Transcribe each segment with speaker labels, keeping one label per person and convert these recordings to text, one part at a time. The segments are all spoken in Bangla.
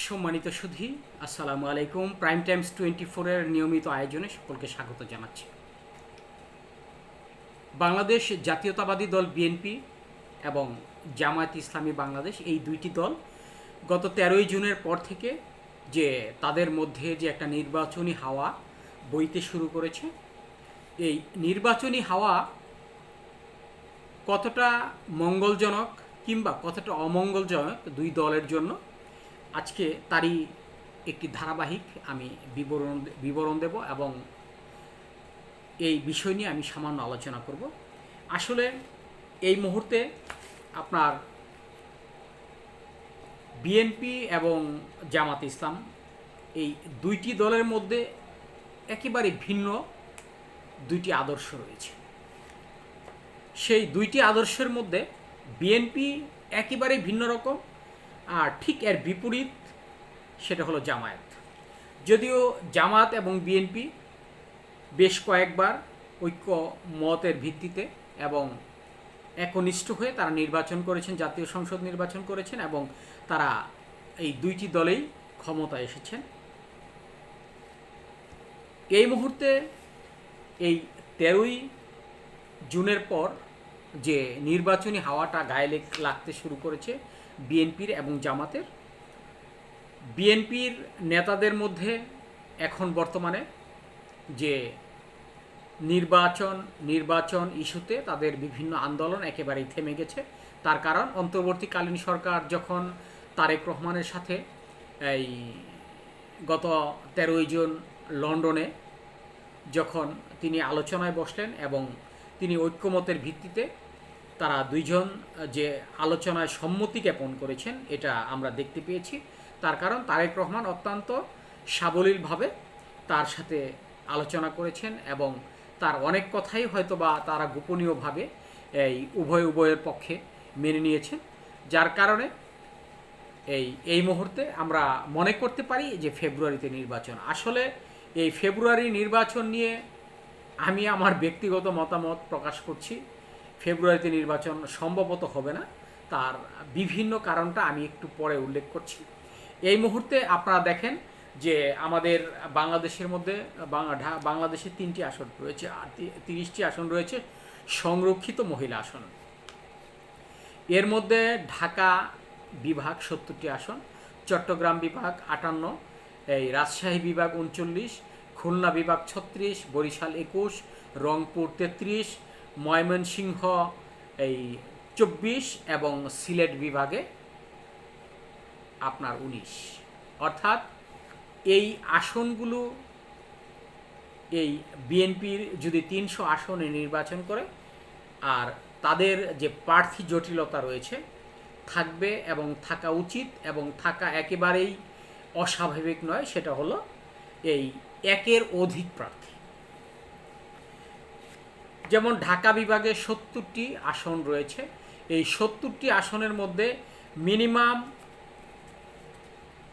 Speaker 1: সম্মানিত সুধী, আসসালামু আলাইকুম। প্রাইম টাইমস টোয়েন্টি ফোরের নিয়মিত আয়োজনে সকলকে স্বাগত জানাচ্ছি। বাংলাদেশ জাতীয়তাবাদী দল বিএনপি এবং জামায়াত ইসলামী বাংলাদেশ এই দুইটি দল গত তেরোই জুনের পর থেকে যে তাদের মধ্যে যে একটা নির্বাচনী হাওয়া বইতে শুরু করেছে, এই নির্বাচনী হাওয়া কতটা মঙ্গলজনক কিংবা কতটা অমঙ্গলজনক দুই দলের জন্য আজকে তারই একটি ধারাবাহিক আমি বিবরণ বিবরণ দেব এবং এই বিষয় নিয়ে আমি সামান্য আলোচনা করব। আসলে এই মুহূর্তে আপনার বিএনপি এবং জামাত ইসলাম এই দুইটি দলের মধ্যে একেবারে ভিন্ন দুইটি আদর্শ রয়েছে। সেই দুইটি আদর্শের মধ্যে বিএনপি একেবারে ভিন্ন রকম আর ঠিক এর বিপরীত সেটা হলো জামায়াত। যদিও জামাত এবং বিএনপি বেশ কয়েকবার ঐক্য মতের ভিত্তিতে এবং একনিষ্ঠ হয়ে তারা নির্বাচন করেছেন, জাতীয় সংসদ নির্বাচন করেছেন এবং তারা এই দুইটি দলেই ক্ষমতায় এসেছেন। এই মুহূর্তে এই তেরোই জুনের পর যে নির্বাচনী হাওয়াটা গায়ে লাগতে শুরু করেছে বিএনপির এবং জামাতের। বিএনপির নেতাদের মধ্যে এখন বর্তমানে যে নির্বাচন নির্বাচন ইস্যুতে তাদের বিভিন্ন আন্দোলন একেবারেই থেমে গেছে। তার কারণ, অন্তর্বর্তীকালীন সরকার যখন তারেক রহমানের সাথে এই গত তেরোই জুন লন্ডনে যখন তিনি আলোচনায় বসলেন এবং তিনি ঐক্যমতের ভিত্তিতে তারা দুইজন যে আলোচনায় সম্মতি জ্ঞাপন করেছেন, এটা আমরা দেখতে পেয়েছি। তার কারণ তারেক রহমান অত্যন্ত সাবলীলভাবে তার সাথে আলোচনা করেছেন এবং তার অনেক কথাই হয়তো বা তারা গোপনীয়ভাবে এই উভয় উভয়ের পক্ষে মেনে নিয়েছেন। যার কারণে এই এই মুহূর্তে আমরা মনে করতে পারি যে ফেব্রুয়ারিতে নির্বাচন। আসলে এই ফেব্রুয়ারি নির্বাচন নিয়ে আমি আমার ব্যক্তিগত মতামত প্রকাশ করছি। ফেব্রুয়ারিতে নির্বাচন সম্ভবত হবে না। তার বিভিন্ন কারণটা আমি একটু পরে উল্লেখ করছি। এই মুহূর্তে আপনারা দেখেন যে আমাদের বাংলাদেশের মধ্যে, বাংলা- বাংলাদেশে তিনটি আসন রয়েছে, আর তিরিশটি আসন রয়েছে সংরক্ষিত মহিলা আসন। এর মধ্যে ঢাকা বিভাগ সত্তরটি আসন, চট্টগ্রাম বিভাগ আটান্ন, এই রাজশাহী বিভাগ উনচল্লিশ, খুলনা বিভাগ ছত্রিশ, বরিশাল একুশ, রংপুর তেত্রিশ ময়মনসিংহ এই চব্বিশ এবং সিলেট বিভাগে আপনার উনিশ। অর্থাৎ এই আসনগুলো, এই বিএনপির যদি তিনশো আসনে নির্বাচন করে, আর তাদের যে প্রার্থী জটিলতা রয়েছে, থাকবে এবং থাকা উচিত এবং থাকা একেবারেই অস্বাভাবিক নয়, সেটা হলো এই একের অধিক প্রার্থী। যেমন ঢাকা বিভাগে সত্তরটি আসন রয়েছে, এই সত্তরটি আসনের মধ্যে মিনিমাম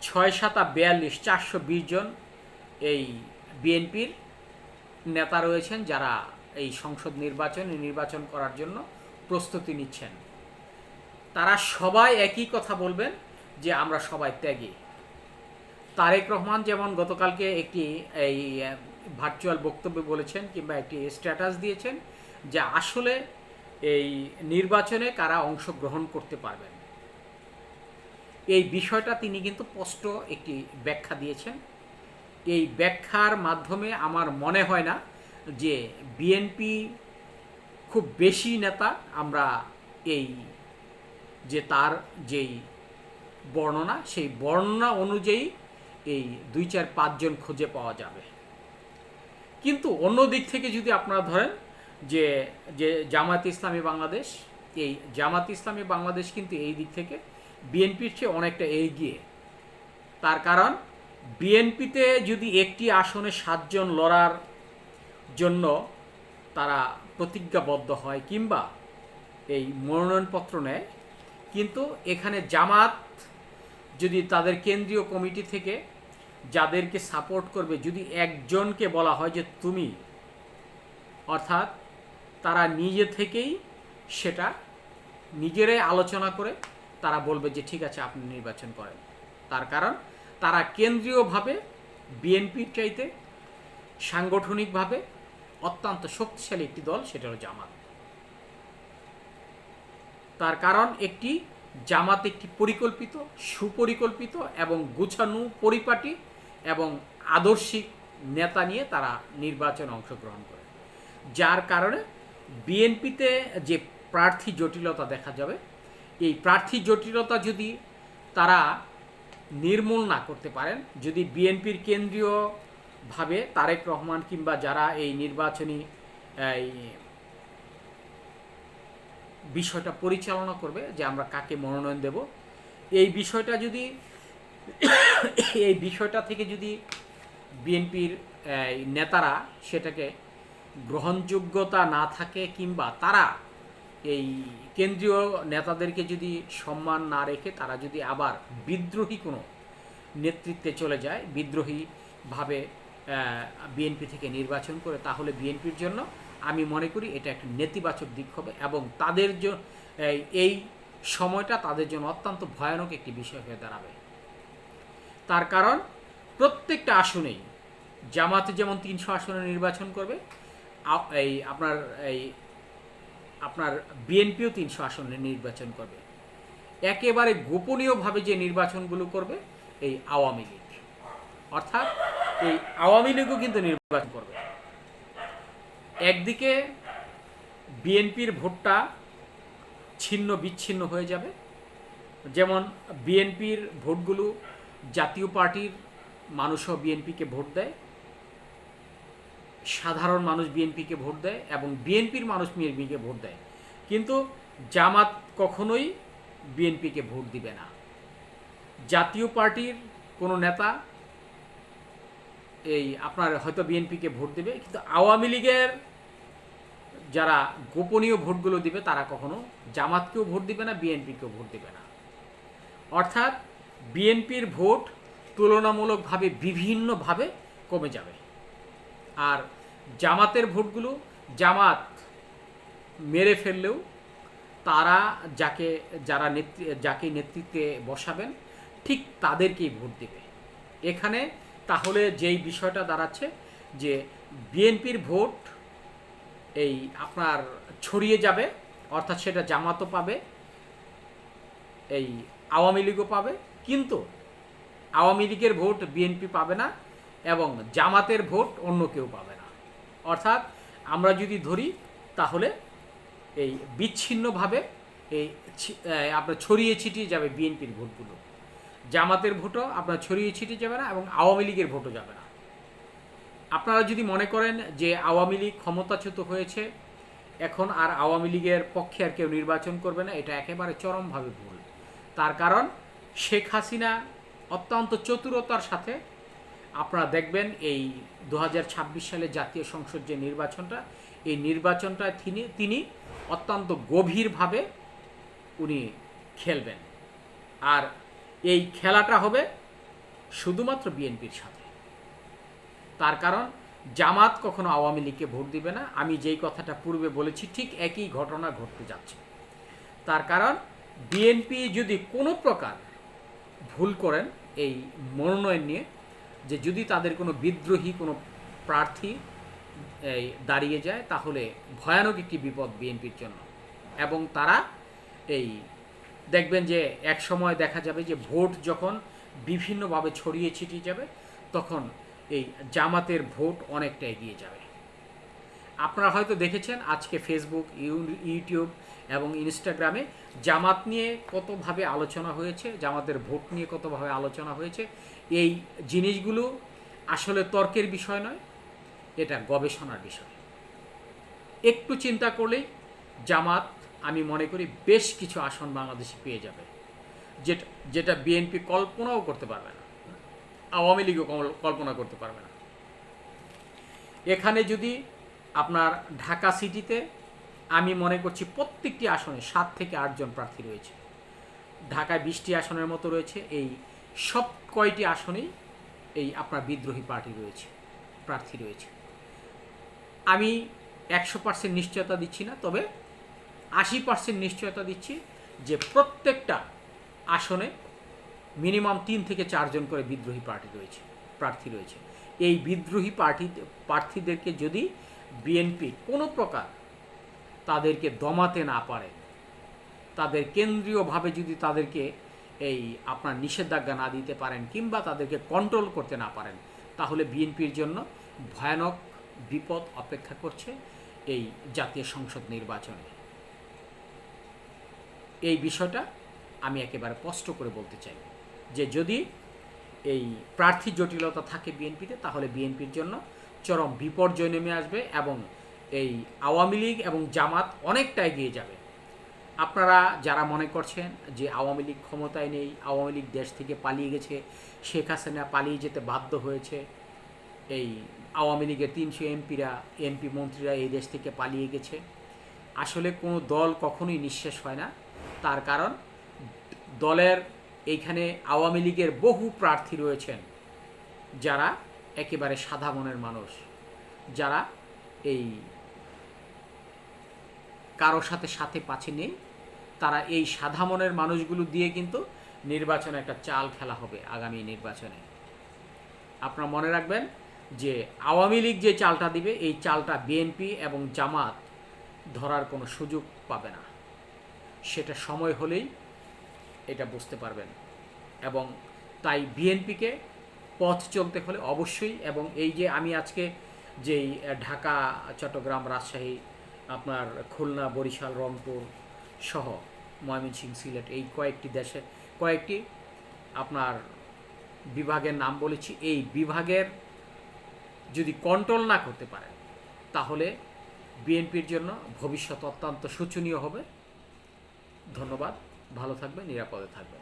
Speaker 1: ছয় সাতা বিয়াল্লিশ, চারশো বিশ জন এই বিএনপির নেতা রয়েছেন যারা এই সংসদ নির্বাচন নির্বাচন করার জন্য প্রস্তুতি নিচ্ছেন। তারা সবাই একই কথা বলবেন যে আমরা সবাই ত্যাগী। তারেক রহমান যেমন গতকালকে একটি, এই ভার্চুয়াল বক্তব্য বলেছেন কিংবা একটি স্ট্যাটাস দিয়েছেন যে আসলে এই নির্বাচনে কারা অংশগ্রহণ করতে পারবেন। এই বিষয়টা তিনি কিন্তু স্পষ্ট একটি ব্যাখ্যা দিয়েছেন। এই ব্যাখ্যার মাধ্যমে আমার মনে হয় না যে বিএনপি খুব বেশি নেতা আমরা এই যে তার যেই বর্ণনা, সেই বর্ণনা অনুযায়ী এই দুই চার পাঁচজন খুঁজে পাওয়া যাবে। কিন্তু অন্য দিক থেকে যদি আপনারা ধরেন যে যে জামাত ইসলামী বাংলাদেশ, এই জামাত ইসলামী বাংলাদেশ কিন্তু এই দিক থেকে বিএনপির চেয়ে অনেকটা এগিয়ে। তার কারণ বিএনপিতে যদি একটি আসনে সাতজন লড়ার জন্য তারা প্রতিজ্ঞাবদ্ধ হয় কিংবা এই মনোনয়নপত্র নেয়, কিন্তু এখানে জামাত যদি তাদের কেন্দ্রীয় কমিটি থেকে যাদেরকে সাপোর্ট করবে, যদি একজনকে বলা হয় যে তুমি, অর্থাৎ তারা নিজে থেকেই সেটা নিজেরাই আলোচনা করে তারা বলবে যে ঠিক আছে, আপনি নির্বাচন করেন। তার কারণ তারা কেন্দ্রীয়ভাবে বিএনপির চাইতে সাংগঠনিকভাবে অত্যন্ত শক্তিশালী একটি দল, সেটা হলো জামাত। তার কারণ একটি জামাত একটি পরিকল্পিত, সুপরিকল্পিত এবং গুছানো পরিপাটি এবং আদর্শিক নেতা নিয়ে তারা নির্বাচনে অংশগ্রহণ করে। যার কারণে বিএনপিতে যে প্রার্থী জটিলতা দেখা যাবে, এই প্রার্থী জটিলতা যদি তারা নির্মূল না করতে পারেন, যদি বিএনপির কেন্দ্রীয়ভাবে তারেক রহমান কিংবা যারা এই নির্বাচনী বিষয়টা পরিচালনা করবে যে আমরা কাকে মনোনয়ন দেব। এই বিষয়টা যদি, এই বিষয়টা থেকে যদি বিএনপির নেতারা সেটাকে গ্রহণযোগ্যতা না থাকে কিংবা তারা এই কেন্দ্রীয় নেতাদেরকে যদি সম্মান না রেখে তারা যদি আবার বিদ্রোহী কোনো নেতৃত্বে চলে যায়, বিদ্রোহীভাবে বিএনপি থেকে নির্বাচন করে, তাহলে বিএনপির জন্য আমি মনে করি এটা একটা নেতিবাচক দিক হবে এবং তাদের এই সময়টা তাদের জন্য অত্যন্ত ভয়ানক একটি বিষয় হয়ে দাঁড়াবে। তার কারণ, প্রত্যেকটা আসনেই জামাতে যেমন তিনশো আসনে নির্বাচন করবে এই আপনার এই আপনার বিএনপিও তিনশো আসনে নির্বাচন করবে। একেবারে গোপনীয়ভাবে যে নির্বাচনগুলো করবে, এই আওয়ামী লীগ। অর্থাৎ এই আওয়ামী লীগও কিন্তু নির্বাচন করবে। একদিকে বিএনপির ভোটটা ছিন্ন বিচ্ছিন্ন হয়ে যাবে। যেমন বিএনপির ভোটগুলো জাতীয় পার্টির মানুষও বিএনপিকে ভোট দেয়, সাধারণ মানুষ বিএনপিকে ভোট দেয় এবং বিএনপির মানুষ বিএনপিকে ভোট দেয়। কিন্তু জামাত কখনোই বিএনপিকে ভোট দিবে না। জাতীয় পার্টির কোনো নেতা এই আপনার হয়তো বিএনপিকে ভোট দেবে, কিন্তু আওয়ামী লীগের যারা গোপনীয় ভোটগুলো দিবে, তারা কখনো জামাতকেও ভোট দিবে না, বিএনপিকেও ভোট দিবে না। অর্থাৎ বিএনপির ভোট তুলনামূলকভাবে বিভিন্নভাবে কমে যাবে। আর জামাতের ভোটগুলো জামাত মেরে ফেললেও তারা যাকে, যারা নেতৃ, যাকে নেতৃত্বে বসাবেন, ঠিক তাদেরকেই ভোট দেবে। এখানে তাহলে যেই বিষয়টা দাঁড়াচ্ছে যে বিএনপির ভোট এই আপনার ছড়িয়ে যাবে, অর্থাৎ সেটা জামাতও পাবে, এই আওয়ামী লীগও পাবে, কিন্তু আওয়ামী লীগের ভোট বিএনপি পাবে না এবং জামাতের ভোট অন্য কেউ পাবে না। অর্থাৎ আমরা যদি ধরি, তাহলে এই বিচ্ছিন্নভাবে এই আপনার ছড়িয়ে ছিটিয়ে যাবে বিএনপির ভোটগুলো। জামাতের ভোটও আপনার ছড়িয়ে ছিটিয়ে যাবে না এবং আওয়ামী লীগের ভোটও যাবে না। আপনারা যদি মনে করেন যে আওয়ামী লীগ ক্ষমতাচ্যুত হয়েছে, এখন আর আওয়ামী লীগের পক্ষে আর কেউ নির্বাচন করবে না, এটা একেবারে চরমভাবে ভুল। তার কারণ, শেখ হাসিনা অত্যন্ত চতুরতার সাথে আপনারা দেখবেন এই দু হাজার ছাব্বিশ সালে জাতীয় সংসদ যে নির্বাচনটা, এই নির্বাচনটা তিনি তিনি অত্যন্ত গভীরভাবে উনি খেলবেন। আর এই খেলাটা হবে শুধুমাত্র বিএনপির সাথে। তার কারণ জামাত কখনো আওয়ামী লীগকে ভোট দিবে না। আমি যেই কথাটা পূর্বে বলেছি, ঠিক একই ঘটনা ঘটতে যাচ্ছে। তার কারণ বিএনপি যদি কোনো প্রকার ভুল করেন এই মনোনয়ন নিয়ে, যে যদি তাদের কোনো বিদ্রোহী কোনো প্রার্থী এই দাঁড়িয়ে যায়, তাহলে ভয়ানক একটি বিপদ বিএনপির জন্য। এবং তারা এই দেখবেন যে এক সময় দেখা যাবে যে ভোট যখন বিভিন্নভাবে ছড়িয়ে ছিটিয়ে যাবে, তখন এই জামাতের ভোট অনেকটা এগিয়ে যাবে। আপনারা হয়তো দেখেছেন আজকে ফেসবুক ইউ- ইউটিউব এবং ইনস্টাগ্রামে জামাত নিয়ে কতভাবে আলোচনা হয়েছে, জামাতের ভোট নিয়ে কতভাবে আলোচনা হয়েছে। এই জিনিসগুলো আসলে তর্কের বিষয় নয়, এটা গবেষণার বিষয়। একটু চিন্তা করলেই জামাত, আমি মনে করি, বেশ কিছু আসন বাংলাদেশে পেয়ে যাবে, যেটা যেটা বিএনপি কল্পনাও করতে পারবে না। আওয়ামী লীগও কল্পনা করতে পারবে না। এখানে যদি আপনার ঢাকা সিটিতে, আমি মনে করছি প্রত্যেকটি আসনে সাত থেকে আটজন প্রার্থী রয়েছে। ঢাকায় বিশটি আসনের মতো রয়েছে, এই সব কয়টি আসনেই এই আপনার বিদ্রোহী পার্টি রয়েছে, প্রার্থী রয়েছে। আমি একশো পার্সেন্ট নিশ্চয়তা দিচ্ছি না, তবে আশি পার্সেন্ট নিশ্চয়তা দিচ্ছি যে প্রত্যেকটা আসনে মিনিমাম তিন থেকে চারজন করে বিদ্রোহী পার্টি রয়েছে, প্রার্থী রয়েছে। এই বিদ্রোহী পার্টি, প্রার্থীদেরকে যদি বিএনপি কোনো প্রকার তাদেরকে দমাতে না পারে, তাদের কেন্দ্রীয়ভাবে যদি তাদেরকে এই আপনার নিষেধাজ্ঞা না দিতে পারেন কিংবা তাদেরকে কন্ট্রোল করতে না পারেন, তাহলে বিএনপির জন্য ভয়ানক বিপদ অপেক্ষা করছে এই জাতীয় সংসদ নির্বাচনে। এই বিষয়টা আমি একেবারে স্পষ্ট করে বলতে চাই। যে যদি এই প্রার্থী জটিলতা থাকে বিএনপিতে, তাহলে বিএনপির জন্য চরম বিপর্যয় নেমে আসবে এবং এই আওয়ামী লীগ এবং জামাত অনেকটা এগিয়ে যাবে। আপনারা যারা মনে করছেন যে আওয়ামী লীগ ক্ষমতায় নেই, আওয়ামী লীগ দেশ থেকে পালিয়ে গেছে, শেখ হাসিনা পালিয়ে যেতে বাধ্য হয়েছে, এই আওয়ামী লীগের তিনশো এমপিরা, এমপি মন্ত্রীরা এই দেশ থেকে পালিয়ে গেছে, আসলে কোনো দল কখনোই নিঃশেষ হয় না। তার কারণ দলের এইখানে আওয়ামী লীগের বহু প্রার্থী রয়েছেন, যারা একেবারে সাদা মনের মানুষ, যারা এই কারোর সাথে সাথে পাচ্ছে নেই, তারা এই সাদা মনের মানুষগুলো দিয়ে কিন্তু নির্বাচনে একটা চাল খেলা হবে আগামী নির্বাচনে। আপনারা মনে রাখবেন যে আওয়ামী লীগ যে চালটা দিবে, এই চালটা বিএনপি এবং জামাত ধরার কোনো সুযোগ পাবে না। সেটা সময় হলেই এটা বুঝতে পারবেন। এবং তাই বিএনপিকে পথ চলতে হলে অবশ্যই এবং এই যে আমি আজকে যেই ঢাকা, চট্টগ্রাম, রাজশাহী, আপনার খুলনা, বরিশাল, রংপুর সহ ময়মনসিংহ, সিলেট এই কয়েকটি দেশে, কয়েকটি আপনার বিভাগের নাম বলেছি। এই বিভাগের যদি কন্ট্রোল না করতে পারে তাহলে বিএনপির জন্য ভবিষ্যৎ অত্যন্ত শোচনীয় হবে। ধন্যবাদ। ভালো থাকবে নিরাপদে থাকবে